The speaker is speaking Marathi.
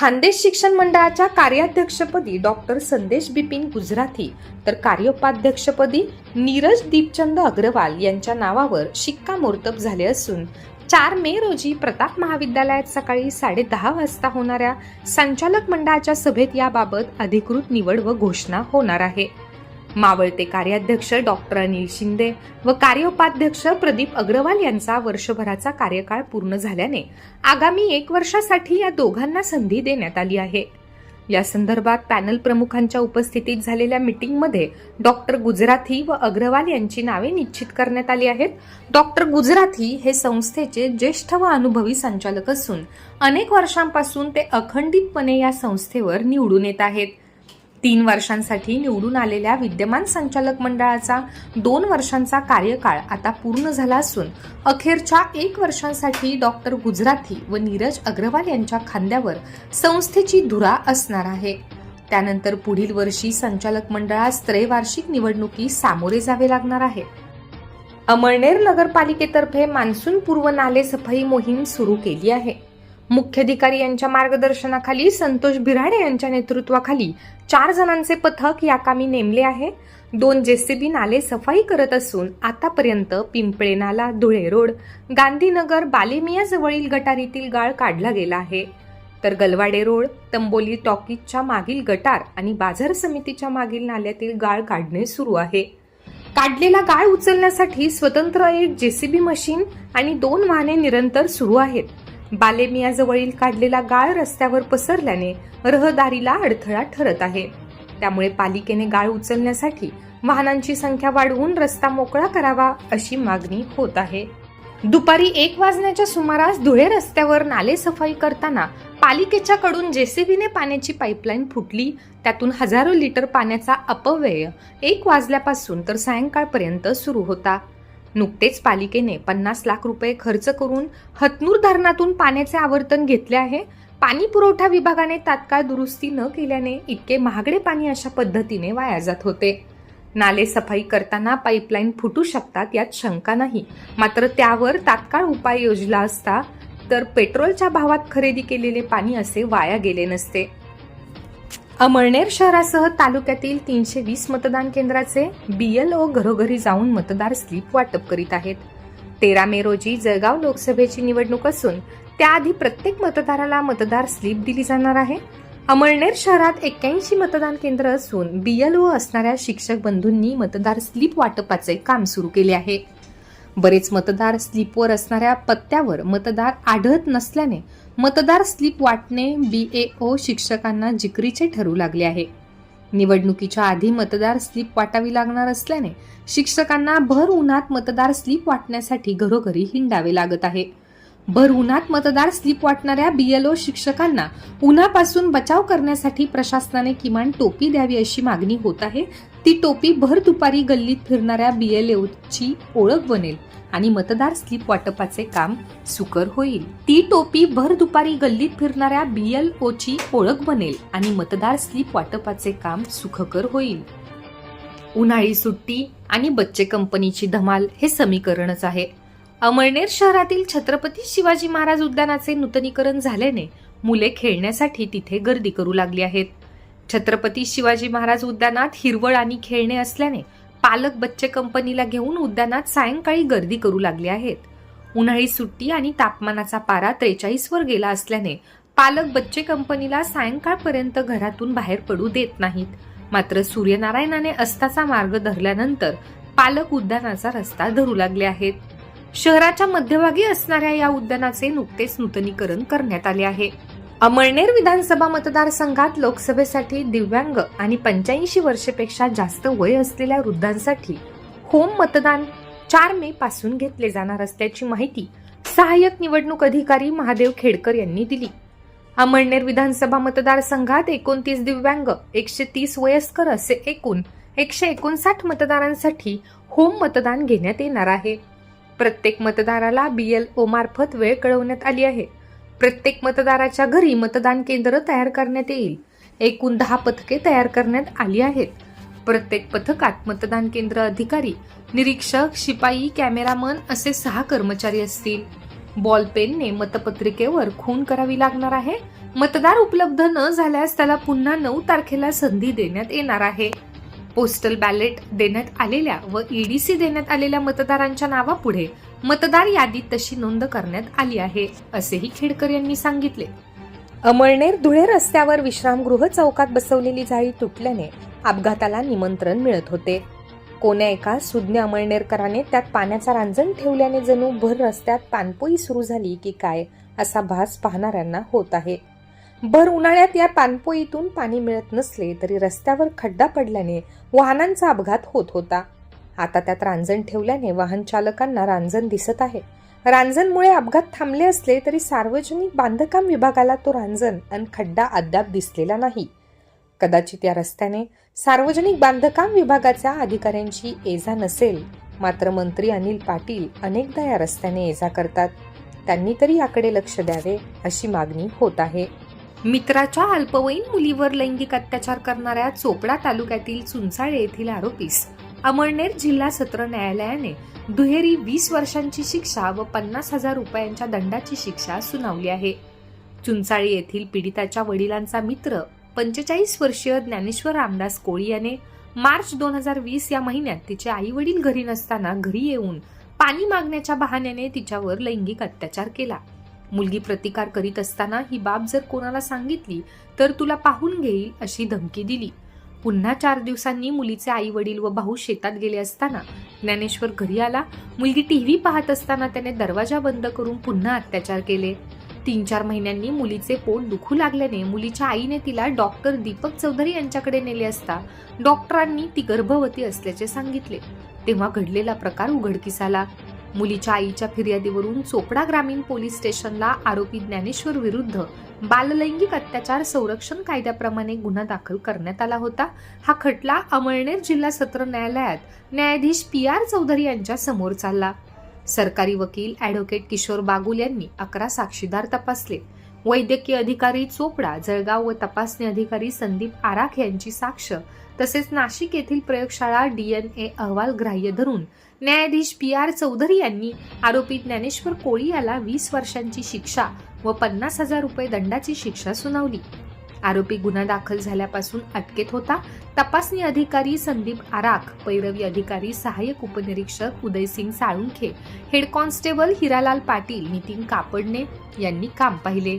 खानदेश शिक्षण मंडळाच्या कार्याध्यक्षपदी डॉक्टर संदेश बिपिन गुजराथी तर कार्योपाध्यक्षपदी नीरज दीपचंद अग्रवाल यांच्या नावावर शिक्कामोर्तब झाले असून चार मे रोजी प्रताप महाविद्यालयात सकाळी साडेदहा वाजता होणाऱ्या संचालक मंडळाच्या सभेत याबाबत अधिकृत निवड व घोषणा होणार आहे. मावळते कार्याध्यक्ष डॉक्टर अनिल शिंदे व कार्योपाध्यक्ष प्रदीप अग्रवाल यांचा वर्षभराचा कार्यकाळ पूर्ण झाल्याने आगामी एक वर्षासाठी या दोघांना संधी देण्यात आली आहे. या संदर्भात पॅनल प्रमुखांच्या उपस्थितीत झालेल्या मीटिंगमध्ये डॉक्टर गुजराथी व अग्रवाल यांची नावे निश्चित करण्यात आली आहेत. डॉक्टर गुजराथी हे संस्थेचे ज्येष्ठ व अनुभवी संचालक असून अनेक वर्षांपासून ते अखंडितपणे या संस्थेवर निवडून येत आहेत. तीन वर्षांसाठी निवडून आलेल्या विद्यमान संचालक मंडळाचा दोन वर्षांचा कार्यकाळ आता पूर्ण झाला असून अखेरच्या एक वर्षांसाठी डॉक्टर गुजराती व नीरज अग्रवाल यांच्या खांद्यावर संस्थेची धुरा असणार आहे. त्यानंतर पुढील वर्षी संचालक मंडळास त्रैवार्षिक निवडणुकीस सामोरे जावे लागणार आहे. अमळनेर नगरपालिकेतर्फे मान्सून पूर्व नाले सफाई मोहीम सुरू केली आहे. मुख्याधिकारी यांच्या मार्गदर्शनाखाली संतोष बिराडे यांच्या नेतृत्वाखाली चार जणांचे पथक या कामी नेमले आहे. दोन जेसीबी नाले सफाई करत असून आतापर्यंत पिंपळे नाला धुळे रोड गांधीनगर बालेमिया जवळील गटारीतील गाळ काढला गेला आहे. तर गलवाडे रोड तंबोली टॉकीजच्या मागील गटार आणि बाजार समितीच्या मागील नाल्यातील गाळ काढणे सुरू आहे. काढलेला गाळ उचलण्यासाठी स्वतंत्र एक जेसीबी मशीन आणि दोन वाहने निरंतर सुरू आहेत. बालेमियाजवळील काढलेला गाळ रस्त्यावर पसरल्याने रहदारीला अडथळा ठरत आहे. त्यामुळे पालिकेने गाळ उचलण्यासाठी वाहनांची संख्या वाढवून रस्ता मोकळा करावा अशी मागणी होत आहे. दुपारी एक वाजण्याच्या सुमारास धुळे रस्त्यावर नाले सफाई करताना पालिकेच्या कडून जेसीबीने पाण्याची पाईपलाईन फुटली. त्यातून हजारो लिटर पाण्याचा अपव्यय एक वाजल्यापासून तर सायंकाळपर्यंत सुरू होता. नुकतेच पालिकेने पन्नास लाख रुपये खर्च करून हतनूर धरणातून पाण्याचे आवर्तन घेतले आहे. पाणी पुरवठा विभागाने तात्काळ दुरुस्ती न केल्याने इतके महागडे पाणी अशा पद्धतीने वाया जात होते. नाले सफाई करताना पाईपलाईन फुटू शकतात यात शंका नाही. मात्र त्यावर तात्काळ उपाय योजला असता तर पेट्रोलच्या भावात खरेदी केलेले पाणी असे वाया गेले नसते. अमळनेर शहरासह तालुक्यातील तीनशे वीस मतदान केंद्राचे बीएलओ घरोघरी जाऊन मतदार स्लीप वाटप करीत आहेत. तेरा मे रोजी जळगाव लोकसभेची निवडणूक असून त्याआधी प्रत्येक मतदाराला मतदार स्लीप दिली जाणार आहे. अमळनेर शहरात एक्क्याऐंशी मतदान केंद्र असून बीएलओ असणाऱ्या शिक्षक बंधूंनी मतदार स्लीप वाटपाचे काम सुरू केले आहे. बरेच मतदार स्लीपवर असणाऱ्या पत्त्यावर मतदार आढळत नसल्याने मतदार स्लीप वाटणे बी ए ओ शिक्षकांना जिकरीचे ठरू लागले आहे. निवडणुकीच्या आधी मतदार स्लीप वाटावी लागणार असल्याने शिक्षकांना भर उन्हात मतदार स्लीप वाटण्यासाठी घरोघरी हिंडावे लागत आहे. भर उन्हात मतदार स्लीप वाटणाऱ्या बीएलओ शिक्षकांना उन्हापासून बचाव करण्यासाठी प्रशासनाने किमान टोपी द्यावी अशी मागणी होत आहे. ती टोपी भर दुपारी गल्लीत फिरणाऱ्या बीएलओची ओळख बनेल आणि मतदार स्लीप वाटपाचे काम सुकर होईल. ती टोपी भर दुपारी गल्लीत फिरणाऱ्या बीएलओची ओळख बनेल आणि मतदार स्लीप वाटपाचे काम सुखकर होईल. उन्हाळी सुट्टी आणि बच्चे कंपनीची धमाल हे समीकरणच आहे. अमळनेर शहरातील छत्रपती शिवाजी महाराज उद्यानाचे नूतनीकरण झाल्याने मुले खेळण्यासाठी तिथे गर्दी करू लागली आहेत. छत्रपती शिवाजी महाराज उद्यानात हिरवळ आणि खेळणे असल्याने पालक बच्चे कंपनीला घेऊन उद्यानात सायंकाळी गर्दी करू लागले आहेत. उन्हाळी सुट्टी आणि तापमानाचा पारा त्रेचाळीस वर गेला असल्याने पालक बच्चे कंपनीला सायंकाळपर्यंत घरातून बाहेर पडू देत नाहीत. मात्र सूर्यनारायणाने अस्ताचा मार्ग धरल्यानंतर पालक उद्यानाचा रस्ता धरू लागले आहेत. शहराच्या मध्यभागी असणाऱ्या या उद्यानाचे नुकतेच नूतनीकरण करण्यात आले आहे. अमळनेर विधानसभा मतदारसंघात लोकसभेसाठी दिव्यांग आणि पंच्याऐंशी वर्षेपेक्षा जास्त वय असलेल्या वृद्धांसाठी होम मतदान चार मे पासून घेतले जाणार असल्याची माहिती सहाय्यक निवडणूक अधिकारी महादेव खेडकर यांनी दिली. अमळनेर विधानसभा मतदारसंघात एकोणतीस दिव्यांग एकशे तीस वयस्कर असे एकूण एकशे एकोणसाठ मतदारांसाठी होम मतदान घेण्यात येणार आहे. प्रत्येक मतदाराला बीएलओ मार्फत वेळ कळवण्यात आली आहे. प्रत्येक मतदाराच्या घरी मतदान केंद्र तयार करण्यात येईल. एकूण दहा पथके तयार करण्यात आली आहेत. प्रत्येक पथकात मतदान केंद्र अधिकारी निरीक्षक शिपाई कॅमेरामन असे सहा कर्मचारी असतील. बॉल पेनने मतपत्रिकेवर खून करावी लागणार आहे. मतदार उपलब्ध न झाल्यास त्याला पुन्हा नऊ तारखेला संधी देण्यात येणार आहे. पोस्टल बॅलेट देण्यात आलेल्या व ईडीसी देण्यात आलेल्या मतदारांच्या नावापुढे मतदार यादीत तशी नोंद करण्यात आली आहे असेही खेडकर यांनी सांगितले. अमळनेर धुळे रस्त्यावर विश्रामगृह चौकात बसवलेली जाळी तुटल्याने अपघाताला निमंत्रण मिळत होते. कोण्या एका सुज्ञ अमळनेरकराने त्यात पाण्याचा रांजण ठेवल्याने जणू भर रस्त्यात पानपोई सुरू झाली की काय असा भास पाहणाऱ्यांना होत आहे. भर उन्हाळ्यात या पानपोईतून पाणी मिळत नसले तरी रस्त्यावर खड्डा पडल्याने वाहनांचा अपघात होत होता. आता त्यात रांजण ठेवल्याने वाहन चालकांना रांजण दिसत आहे. रांजणमुळे अपघात थांबले असले तरी सार्वजनिक बांधकाम विभागाला तो रांजण आणि खड्डा अद्याप दिसलेला नाही. कदाचित या रस्त्याने सार्वजनिक बांधकाम विभागाच्या अधिकाऱ्यांची एजा नसेल मात्र मंत्री अनिल पाटील अनेकदा या रस्त्याने एजा करतात. त्यांनी तरी याकडे लक्ष द्यावे अशी मागणी होत आहे. मित्राच्या अल्पवयीन मुलीवर लैंगिक अत्याचार करणाऱ्या चोपडा तालुक्यातील चुंचाळे येथील आरोपीस अमळनेर जिल्हा सत्र न्यायालयाने दुहेरी वीस वर्षांची शिक्षा व पन्नास हजार रुपयांच्या दंडाची शिक्षा सुनावली आहे. चुंचाळी येथील पीडिताच्या वडिलांचा मित्र पंचेचाळीस वर्षीय ज्ञानेश्वर रामदास कोळी याने मार्च दोन हजार वीस या महिन्यात तिचे आई वडील घरी नसताना घरी येऊन पाणी मागण्याच्या बहाण्याने तिच्यावर लैंगिक अत्याचार केला. मुलगी प्रतिकार करीत असताना ही बाब जर कोणाला सांगितली तर तुला पाहून घेईल अशी धमकी दिली. पुन्हा चार दिवसांनी मुलीचे आई वडील व भाऊ शेतात गेले असताना ज्ञानेश्वर घरी आला. मुलगी टीव्ही पाहत असताना त्याने दरवाजा बंद करून पुन्हा अत्याचार केले. तीन चार महिन्यांनी मुलीचे पोट दुखू लागल्याने मुलीच्या आईने तिला डॉक्टर दीपक चौधरी यांच्याकडे नेले असता डॉक्टरांनी ती गर्भवती असल्याचे सांगितले. तेव्हा घडलेला प्रकार उघडकीस आला. मुलीच्या आईच्या फिर्यादीवरून चोपडा ग्रामीण पोलीस स्टेशनला आरोपी ज्ञानेश्वर विरुद्ध बाललैंगिक अत्याचार संरक्षण कायद्याप्रमाणे गुन्हा दाखल करण्यात आला होता. हा खटला अमळनेर जिल्हा सत्र न्यायालयात न्यायाधीश पी आर चौधरी यांच्या समोर चालला. सरकारी वकील ॲडव्होकेट किशोर बागुल यांनी अकरा साक्षीदार तपासले. वैद्यकीय अधिकारी चोपडा जळगाव व तपासणी अधिकारी संदीप आराख यांची साक्ष तसेच नाशिक येथील प्रयोगशाळा डीएनए अहवाल ग्राह्य धरून न्यायाधीश पी आर चौधरी यांनी आरोपी ज्ञानेश्वर कोळी याला वीस वर्षांची शिक्षा व पन्नास हजार रुपये दंडाची शिक्षा सुनावली. आरोपी गुन्हा दाखल झाल्यापासून अटकेत होता. तपासणी अधिकारी संदीप आराख पैरवी अधिकारी सहाय्यक उपनिरीक्षक उदयसिंग साळुंखे हेड कॉन्स्टेबल हिरालाल पाटील नितीन कापडणे यांनी काम पाहिले.